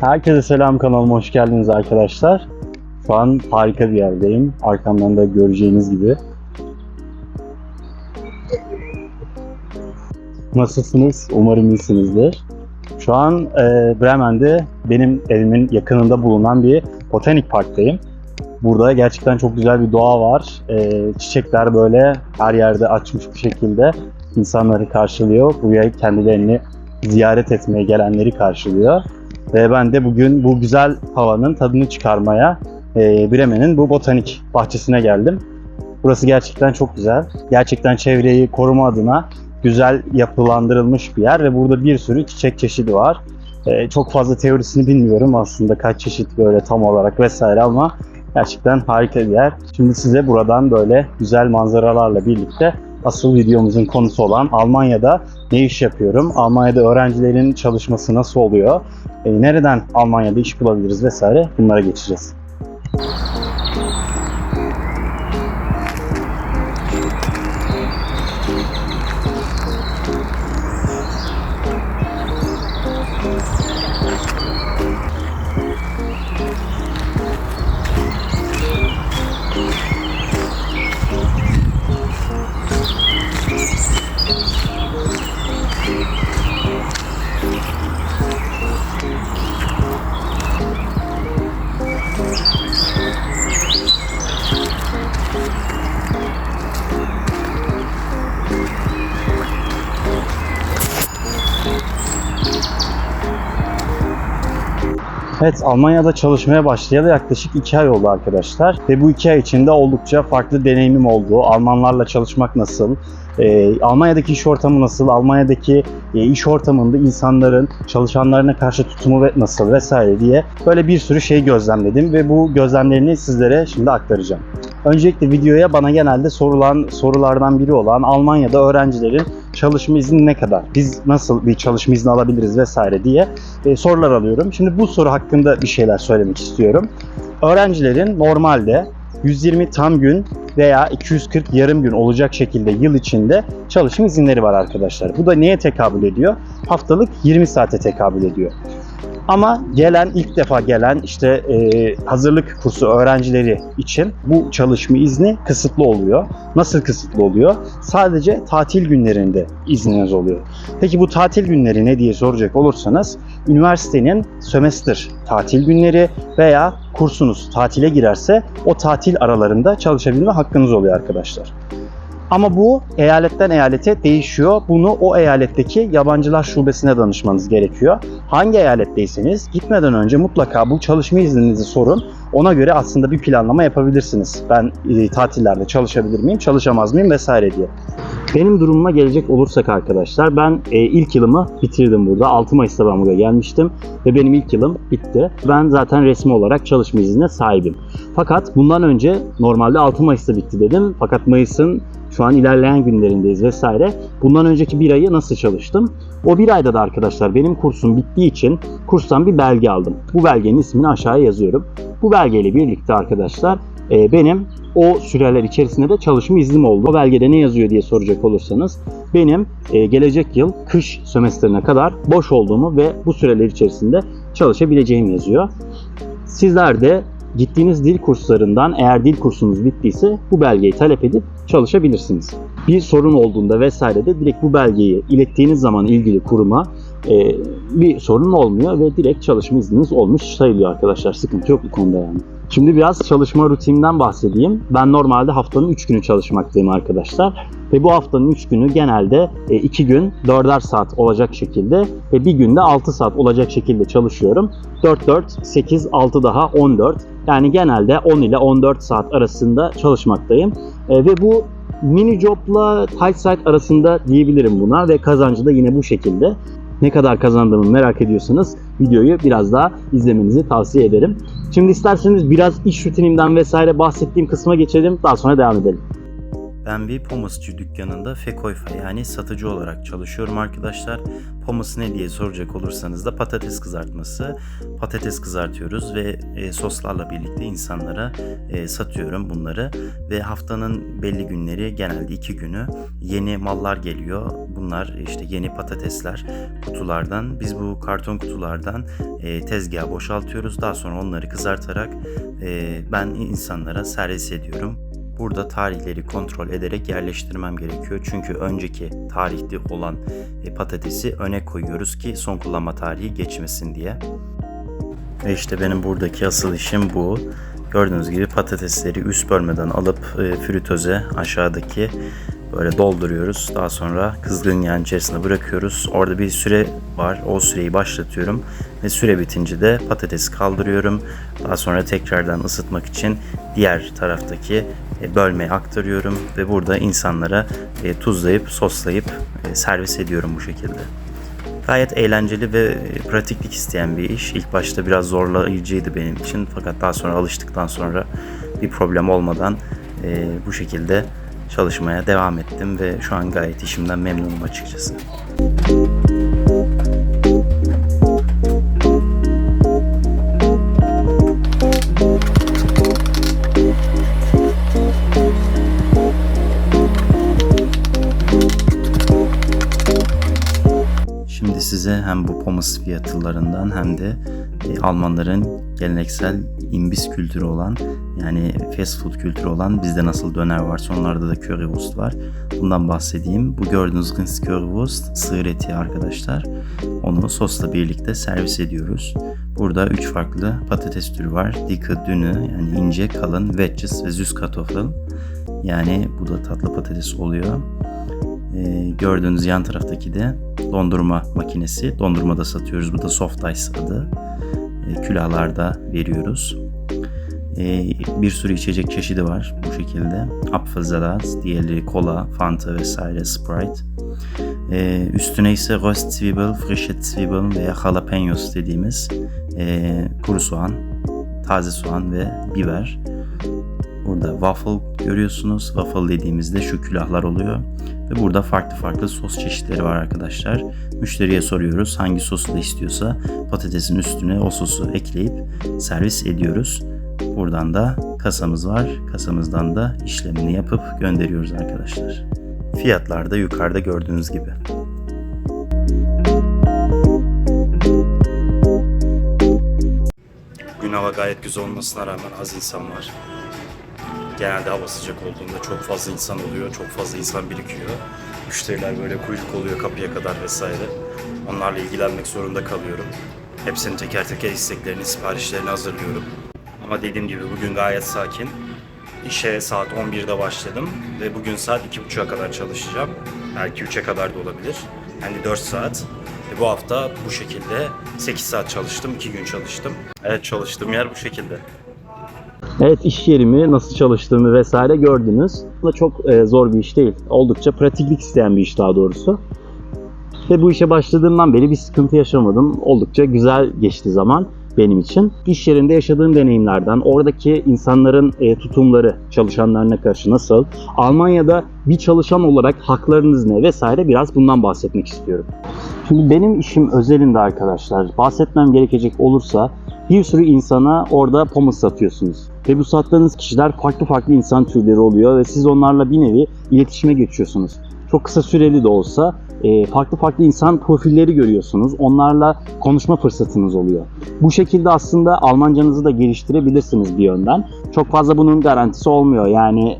Herkese selam kanalıma hoş geldiniz arkadaşlar. Şu an harika bir yerdeyim. Arkamdan da göreceğiniz gibi. Nasılsınız? Umarım iyisinizdir. Şu an e, Bremen'de benim evimin yakınında bulunan bir botanik parktayım. Burada gerçekten çok güzel bir doğa var. E, çiçekler böyle her yerde açmış bir şekilde insanları karşılıyor. Buraya kendilerini ziyaret etmeye gelenleri karşılıyor. Ve ben de bugün bu güzel havanın tadını çıkarmaya e, Bremen'in bu botanik bahçesine geldim. Burası gerçekten çok güzel. Gerçekten çevreyi koruma adına güzel yapılandırılmış bir yer ve burada bir sürü çiçek çeşidi var. E, çok fazla teorisini bilmiyorum aslında kaç çeşit böyle tam olarak vesaire ama gerçekten harika bir yer. Şimdi size buradan böyle güzel manzaralarla birlikte asıl videomuzun konusu olan Almanya'da ne iş yapıyorum? Almanya'da öğrencilerin çalışması nasıl oluyor? E, nereden Almanya'da iş bulabiliriz vesaire bunlara geçeceğiz. Evet, Almanya'da çalışmaya başlayalı yaklaşık 2 ay oldu arkadaşlar. Ve bu 2 ay içinde oldukça farklı deneyimim oldu. Almanlarla çalışmak nasıl, e, Almanya'daki iş ortamı nasıl, Almanya'daki e, iş ortamında insanların çalışanlarına karşı tutumu ve nasıl vesaire diye böyle bir sürü şey gözlemledim ve bu gözlemlerini sizlere şimdi aktaracağım. Öncelikle videoya bana genelde sorulan sorulardan biri olan Almanya'da öğrencilerin çalışma izni ne kadar? Biz nasıl bir çalışma izni alabiliriz vesaire diye e, sorular alıyorum. Şimdi bu soru hakkında bir şeyler söylemek istiyorum. Öğrencilerin normalde 120 tam gün veya 240 yarım gün olacak şekilde yıl içinde çalışma izinleri var arkadaşlar. Bu da neye tekabül ediyor? Haftalık 20 saate tekabül ediyor. Ama gelen ilk defa gelen işte e, hazırlık kursu öğrencileri için bu çalışma izni kısıtlı oluyor. Nasıl kısıtlı oluyor? Sadece tatil günlerinde izniniz oluyor. Peki bu tatil günleri ne diye soracak olursanız üniversitenin sömestr tatil günleri veya kursunuz tatile girerse o tatil aralarında çalışabilme hakkınız oluyor arkadaşlar. Ama bu eyaletten eyalete değişiyor. Bunu o eyaletteki yabancılar şubesine danışmanız gerekiyor. Hangi eyaletteyseniz gitmeden önce mutlaka bu çalışma izninizi sorun. Ona göre aslında bir planlama yapabilirsiniz. Ben e, tatillerde çalışabilir miyim, çalışamaz mıyım vesaire diye. Benim durumuma gelecek olursak arkadaşlar ben e, ilk yılımı bitirdim burada. 6 Mayıs'ta ben buraya gelmiştim ve benim ilk yılım bitti. Ben zaten resmi olarak çalışma iznine sahibim. Fakat bundan önce normalde 6 Mayıs'ta bitti dedim. Fakat Mayıs'ın şu an ilerleyen günlerindeyiz vesaire. Bundan önceki bir ayı nasıl çalıştım? O bir ayda da arkadaşlar benim kursum bittiği için kurstan bir belge aldım. Bu belgenin ismini aşağıya yazıyorum. Bu belgeyle birlikte arkadaşlar e, benim o süreler içerisinde de çalışma iznim oldu. O belgede ne yazıyor diye soracak olursanız benim e, gelecek yıl kış sömestrine kadar boş olduğumu ve bu süreler içerisinde çalışabileceğim yazıyor. Sizler de gittiğiniz dil kurslarından eğer dil kursunuz bittiyse bu belgeyi talep edip çalışabilirsiniz. Bir sorun olduğunda vesaire de direkt bu belgeyi ilettiğiniz zaman ilgili kuruma e, bir sorun olmuyor ve direkt çalışma izniniz olmuş sayılıyor arkadaşlar. Sıkıntı yok bu konuda yani. Şimdi biraz çalışma rutinimden bahsedeyim. Ben normalde haftanın 3 günü çalışmaktayım arkadaşlar. Ve bu haftanın 3 günü genelde 2 gün 4'er saat olacak şekilde ve bir günde 6 saat olacak şekilde çalışıyorum. 4 4 8 6 daha 14. Yani genelde 10 ile 14 saat arasında çalışmaktayım. E, ve bu mini job'la tight site arasında diyebilirim buna ve kazancı da yine bu şekilde. Ne kadar kazandığımı merak ediyorsanız videoyu biraz daha izlemenizi tavsiye ederim. Şimdi isterseniz biraz iş rutinimden vesaire bahsettiğim kısma geçelim. Daha sonra devam edelim. Ben bir pomasçı dükkanında fekoyfa yani satıcı olarak çalışıyorum arkadaşlar. Pomas ne diye soracak olursanız da patates kızartması. Patates kızartıyoruz ve e, soslarla birlikte insanlara e, satıyorum bunları. Ve haftanın belli günleri genelde iki günü yeni mallar geliyor. Bunlar işte yeni patatesler kutulardan. Biz bu karton kutulardan e, tezgaha boşaltıyoruz. Daha sonra onları kızartarak ben insanlara servis ediyorum. Burada tarihleri kontrol ederek yerleştirmem gerekiyor. Çünkü önceki tarihli olan e, patatesi öne koyuyoruz ki son kullanma tarihi geçmesin diye. Ve işte benim buradaki asıl işim bu. Gördüğünüz gibi patatesleri üst bölmeden alıp e, fritöze aşağıdaki böyle dolduruyoruz. Daha sonra kızgın yağın içerisine bırakıyoruz. Orada bir süre var. O süreyi başlatıyorum. Ve süre bitince de patatesi kaldırıyorum. Daha sonra tekrardan ısıtmak için diğer taraftaki e, bölmeye aktarıyorum. Ve burada insanlara e, tuzlayıp soslayıp e, servis ediyorum bu şekilde. Gayet eğlenceli ve pratiklik isteyen bir iş. İlk başta biraz zorlayıcıydı benim için fakat daha sonra alıştıktan sonra bir problem olmadan bu şekilde çalışmaya devam ettim ve şu an gayet işimden memnunum açıkçası. Şimdi size hem bu pommes fiyatlarından hem de e, Almanların geleneksel imbis kültürü olan yani fast food kültürü olan bizde nasıl döner varsa onlarda da currywurst var. Bundan bahsedeyim. Bu gördüğünüz currywurst sığır eti arkadaşlar. Onu sosla birlikte servis ediyoruz. Burada üç farklı patates türü var. Dicke, dünü yani ince, kalın, wedges ve süßkartoffel. Yani bu da tatlı patates oluyor. Ee, gördüğünüz yan taraftaki de dondurma makinesi. Dondurmada satıyoruz. Bu da soft ice adı. Ee, külahlarda veriyoruz. Ee, bir sürü içecek çeşidi var bu şekilde. Apfelsalat, diğerleri kola, fanta vesaire, sprite. Ee, üstüne ise roast zwiebel, frische zwiebel veya jalapenos dediğimiz e, kuru soğan, taze soğan ve biber. Burada waffle görüyorsunuz. Waffle dediğimizde şu külahlar oluyor. Ve burada farklı farklı sos çeşitleri var arkadaşlar. Müşteriye soruyoruz hangi sosu da istiyorsa patatesin üstüne o sosu ekleyip servis ediyoruz. Buradan da kasamız var. Kasamızdan da işlemini yapıp gönderiyoruz arkadaşlar. Fiyatlar da yukarıda gördüğünüz gibi. Bugün hava gayet güzel olmasına rağmen az insan var. Genelde hava sıcak olduğunda çok fazla insan oluyor, çok fazla insan birikiyor. Müşteriler böyle kuyruk oluyor kapıya kadar vesaire. Onlarla ilgilenmek zorunda kalıyorum. Hepsinin teker teker isteklerini, siparişlerini hazırlıyorum. Ama dediğim gibi bugün gayet sakin. İşe saat 11'de başladım ve bugün saat 2.30'a kadar çalışacağım. Belki 3'e kadar da olabilir. Yani 4 saat. Ve bu hafta bu şekilde 8 saat çalıştım, 2 gün çalıştım. Evet çalıştığım yer bu şekilde. Evet iş yerimi nasıl çalıştığımı vesaire gördünüz. Bu da çok e, zor bir iş değil. Oldukça pratiklik isteyen bir iş daha doğrusu. Ve bu işe başladığımdan beri bir sıkıntı yaşamadım. Oldukça güzel geçti zaman benim için. İş yerinde yaşadığım deneyimlerden, oradaki insanların e, tutumları çalışanlarına karşı nasıl, Almanya'da bir çalışan olarak haklarınız ne vesaire biraz bundan bahsetmek istiyorum. Şimdi benim işim özelinde arkadaşlar bahsetmem gerekecek olursa bir sürü insana orada pomos satıyorsunuz. Ve bu sattığınız kişiler farklı farklı insan türleri oluyor ve siz onlarla bir nevi iletişime geçiyorsunuz. Çok kısa süreli de olsa farklı farklı insan profilleri görüyorsunuz. Onlarla konuşma fırsatınız oluyor. Bu şekilde aslında Almancanızı da geliştirebilirsiniz bir yönden. Çok fazla bunun garantisi olmuyor. Yani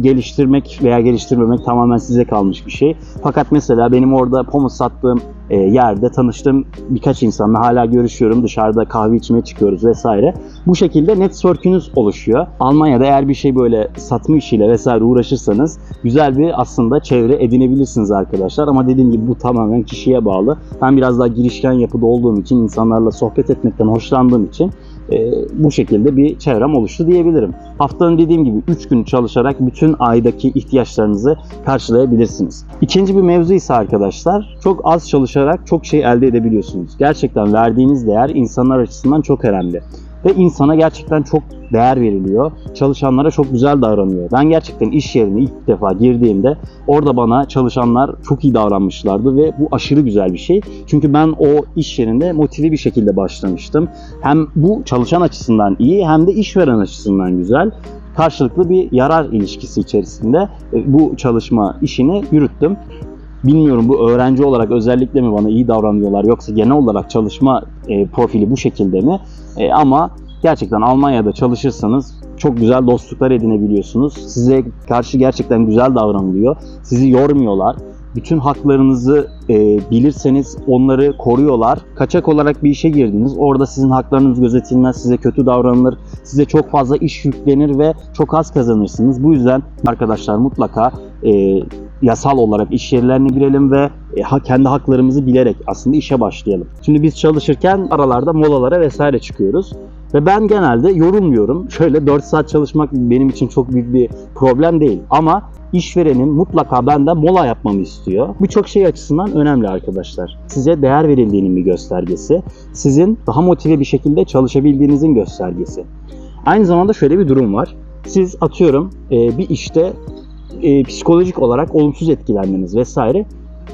geliştirmek veya geliştirmemek tamamen size kalmış bir şey. Fakat mesela benim orada pomos sattığım e, yerde tanıştığım birkaç insanla hala görüşüyorum. Dışarıda kahve içmeye çıkıyoruz vesaire. Bu şekilde network'ünüz oluşuyor. Almanya'da eğer bir şey böyle satma işiyle vesaire uğraşırsanız güzel bir aslında çevre edinebilirsiniz arkadaşlar. Ama dediğim gibi bu tamamen kişiye bağlı. Ben biraz daha girişken yapıda olduğum için, insanlarla sohbet etmekten hoşlandığım için e, bu şekilde bir çevrem oluştu diyebilirim. Haftanın dediğim gibi 3 gün çalışarak bütün aydaki ihtiyaçlarınızı karşılayabilirsiniz. İkinci bir mevzu ise arkadaşlar çok az çalışarak çok şey elde edebiliyorsunuz. Gerçekten verdiğiniz değer insanlar açısından çok önemli. Ve insana gerçekten çok değer veriliyor. Çalışanlara çok güzel davranıyor. Ben gerçekten iş yerine ilk defa girdiğimde orada bana çalışanlar çok iyi davranmışlardı ve bu aşırı güzel bir şey. Çünkü ben o iş yerinde motive bir şekilde başlamıştım. Hem bu çalışan açısından iyi hem de işveren açısından güzel. Karşılıklı bir yarar ilişkisi içerisinde e, bu çalışma işini yürüttüm. Bilmiyorum bu öğrenci olarak özellikle mi bana iyi davranıyorlar yoksa genel olarak çalışma e, profili bu şekilde mi? E, ama gerçekten Almanya'da çalışırsanız çok güzel dostluklar edinebiliyorsunuz. Size karşı gerçekten güzel davranılıyor. Sizi yormuyorlar. Bütün haklarınızı e, bilirseniz onları koruyorlar. Kaçak olarak bir işe girdiniz. Orada sizin haklarınız gözetilmez, size kötü davranılır. Size çok fazla iş yüklenir ve çok az kazanırsınız. Bu yüzden arkadaşlar mutlaka e, yasal olarak iş yerlerine girelim ve e, kendi haklarımızı bilerek aslında işe başlayalım. Şimdi biz çalışırken aralarda molalara vesaire çıkıyoruz. Ve ben genelde yorulmuyorum. Şöyle 4 saat çalışmak benim için çok büyük bir problem değil. Ama işverenin mutlaka benden mola yapmamı istiyor. Birçok şey açısından önemli arkadaşlar. Size değer verildiğinin bir göstergesi. Sizin daha motive bir şekilde çalışabildiğinizin göstergesi. Aynı zamanda şöyle bir durum var. Siz atıyorum e, bir işte e, psikolojik olarak olumsuz etkilendiniz vesaire.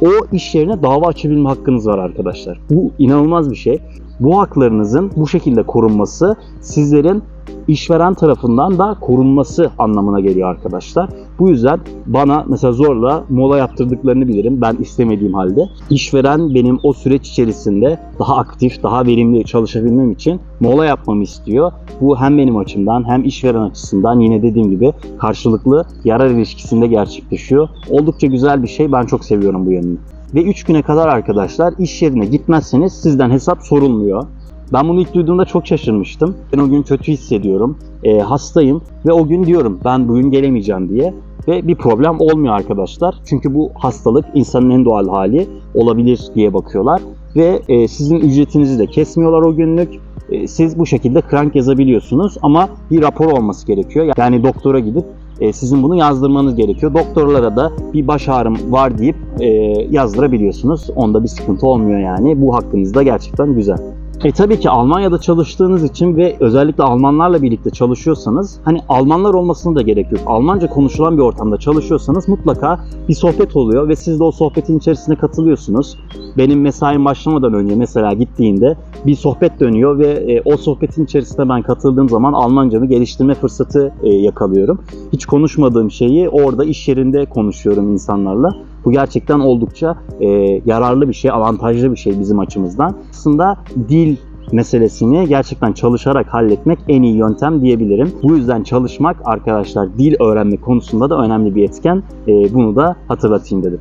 O iş yerine dava açabilme hakkınız var arkadaşlar. Bu inanılmaz bir şey. Bu haklarınızın bu şekilde korunması sizlerin işveren tarafından da korunması anlamına geliyor arkadaşlar. Bu yüzden bana mesela zorla mola yaptırdıklarını bilirim ben istemediğim halde. İşveren benim o süreç içerisinde daha aktif, daha verimli çalışabilmem için mola yapmamı istiyor. Bu hem benim açımdan hem işveren açısından yine dediğim gibi karşılıklı yarar ilişkisinde gerçekleşiyor. Oldukça güzel bir şey. Ben çok seviyorum bu yönünü. Ve 3 güne kadar arkadaşlar iş yerine gitmezseniz sizden hesap sorulmuyor. Ben bunu ilk duyduğumda çok şaşırmıştım. Ben o gün kötü hissediyorum, e, hastayım ve o gün diyorum ben bugün gelemeyeceğim diye. Ve bir problem olmuyor arkadaşlar. Çünkü bu hastalık insanın en doğal hali olabilir diye bakıyorlar. Ve e, sizin ücretinizi de kesmiyorlar o günlük. E, siz bu şekilde krank yazabiliyorsunuz ama bir rapor olması gerekiyor. Yani doktora gidip e, sizin bunu yazdırmanız gerekiyor. Doktorlara da bir baş ağrım var deyip e, yazdırabiliyorsunuz. Onda bir sıkıntı olmuyor yani. Bu hakkınızda gerçekten güzel. E tabii ki Almanya'da çalıştığınız için ve özellikle Almanlarla birlikte çalışıyorsanız hani Almanlar olmasına da gerek yok. Almanca konuşulan bir ortamda çalışıyorsanız mutlaka bir sohbet oluyor ve siz de o sohbetin içerisine katılıyorsunuz. Benim mesaim başlamadan önce mesela gittiğinde bir sohbet dönüyor ve e, o sohbetin içerisinde ben katıldığım zaman Almancamı geliştirme fırsatı e, yakalıyorum. Hiç konuşmadığım şeyi orada iş yerinde konuşuyorum insanlarla. Bu gerçekten oldukça e, yararlı bir şey, avantajlı bir şey bizim açımızdan. Aslında dil meselesini gerçekten çalışarak halletmek en iyi yöntem diyebilirim. Bu yüzden çalışmak arkadaşlar dil öğrenme konusunda da önemli bir etken. E, bunu da hatırlatayım dedim.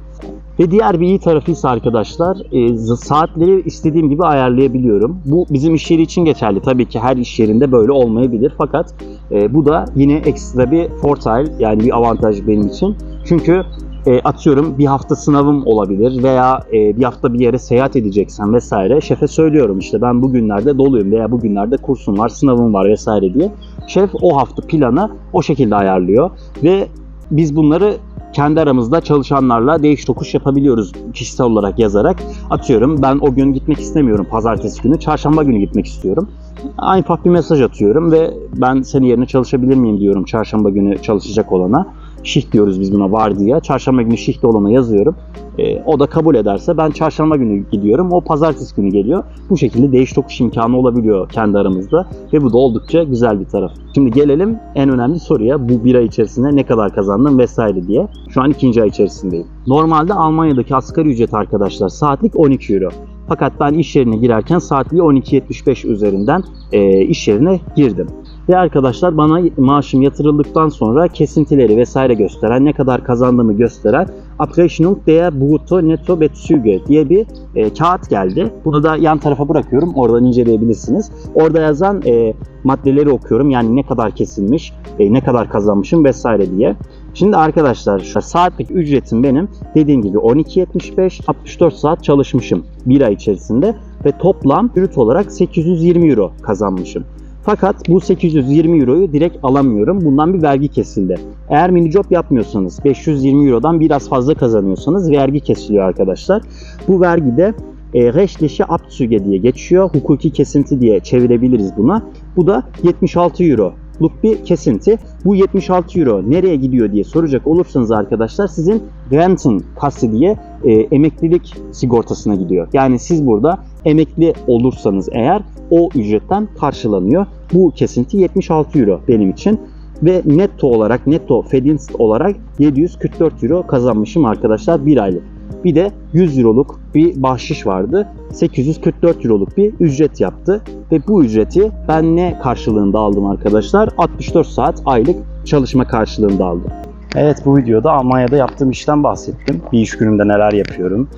Ve diğer bir iyi tarafı ise arkadaşlar e, saatleri istediğim gibi ayarlayabiliyorum. Bu bizim iş yeri için geçerli. Tabii ki her iş yerinde böyle olmayabilir. Fakat e, bu da yine ekstra bir fortile yani bir avantaj benim için. Çünkü e, atıyorum bir hafta sınavım olabilir veya e, bir hafta bir yere seyahat edeceksen vesaire şefe söylüyorum işte ben bugünlerde doluyum veya bugünlerde kursum var, sınavım var vesaire diye. Şef o hafta planı o şekilde ayarlıyor ve biz bunları kendi aramızda çalışanlarla değiş tokuş yapabiliyoruz kişisel olarak yazarak. Atıyorum ben o gün gitmek istemiyorum pazartesi günü, çarşamba günü gitmek istiyorum. Aynı bir mesaj atıyorum ve ben senin yerine çalışabilir miyim diyorum çarşamba günü çalışacak olana. Shift diyoruz biz buna var diye. Çarşamba günü shift olana yazıyorum. E, o da kabul ederse ben çarşamba günü gidiyorum. O pazartesi günü geliyor. Bu şekilde değiş tokuş imkanı olabiliyor kendi aramızda. Ve bu da oldukça güzel bir taraf. Şimdi gelelim en önemli soruya. Bu bir ay içerisinde ne kadar kazandım vesaire diye. Şu an ikinci ay içerisindeyim. Normalde Almanya'daki asgari ücret arkadaşlar saatlik 12 euro. Fakat ben iş yerine girerken saatliği 12.75 üzerinden e, iş yerine girdim. Ve arkadaşlar bana maaşım yatırıldıktan sonra kesintileri vesaire gösteren, ne kadar kazandığımı gösteren Abrechnung der Brutto Netto Bezüge diye bir e, kağıt geldi. Bunu da yan tarafa bırakıyorum. Oradan inceleyebilirsiniz. Orada yazan e, maddeleri okuyorum. Yani ne kadar kesilmiş, e, ne kadar kazanmışım vesaire diye. Şimdi arkadaşlar şu saatlik ücretim benim dediğim gibi 12.75 64 saat çalışmışım bir ay içerisinde ve toplam brüt olarak 820 euro kazanmışım. Fakat bu 820 euroyu direkt alamıyorum. Bundan bir vergi kesildi. Eğer mini job yapmıyorsanız 520 eurodan biraz fazla kazanıyorsanız vergi kesiliyor arkadaşlar. Bu vergi de e, rechtliche Abzüge diye geçiyor. Hukuki kesinti diye çevirebiliriz buna. Bu da 76 euroluk bir kesinti. Bu 76 euro nereye gidiyor diye soracak olursanız arkadaşlar sizin Rentenkasse diye e, emeklilik sigortasına gidiyor. Yani siz burada emekli olursanız eğer o ücretten karşılanıyor. Bu kesinti 76 euro benim için ve netto olarak netto Fedinst olarak 744 euro kazanmışım arkadaşlar bir aylık. Bir de 100 euroluk bir bahşiş vardı. 844 euroluk bir ücret yaptı. Ve bu ücreti ben ne karşılığında aldım arkadaşlar? 64 saat aylık çalışma karşılığında aldım. Evet bu videoda Almanya'da yaptığım işten bahsettim. Bir iş günümde neler yapıyorum,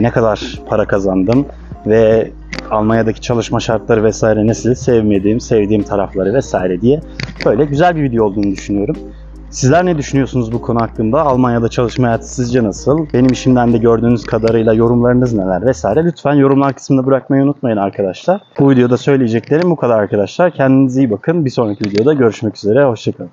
ne kadar para kazandım ve Almanya'daki çalışma şartları vesaire nasıl sevmediğim, sevdiğim tarafları vesaire diye böyle güzel bir video olduğunu düşünüyorum. Sizler ne düşünüyorsunuz bu konu hakkında? Almanya'da çalışma hayatı sizce nasıl? Benim işimden de gördüğünüz kadarıyla yorumlarınız neler vesaire? Lütfen yorumlar kısmında bırakmayı unutmayın arkadaşlar. Bu videoda söyleyeceklerim bu kadar arkadaşlar. Kendinize iyi bakın. Bir sonraki videoda görüşmek üzere. Hoşçakalın.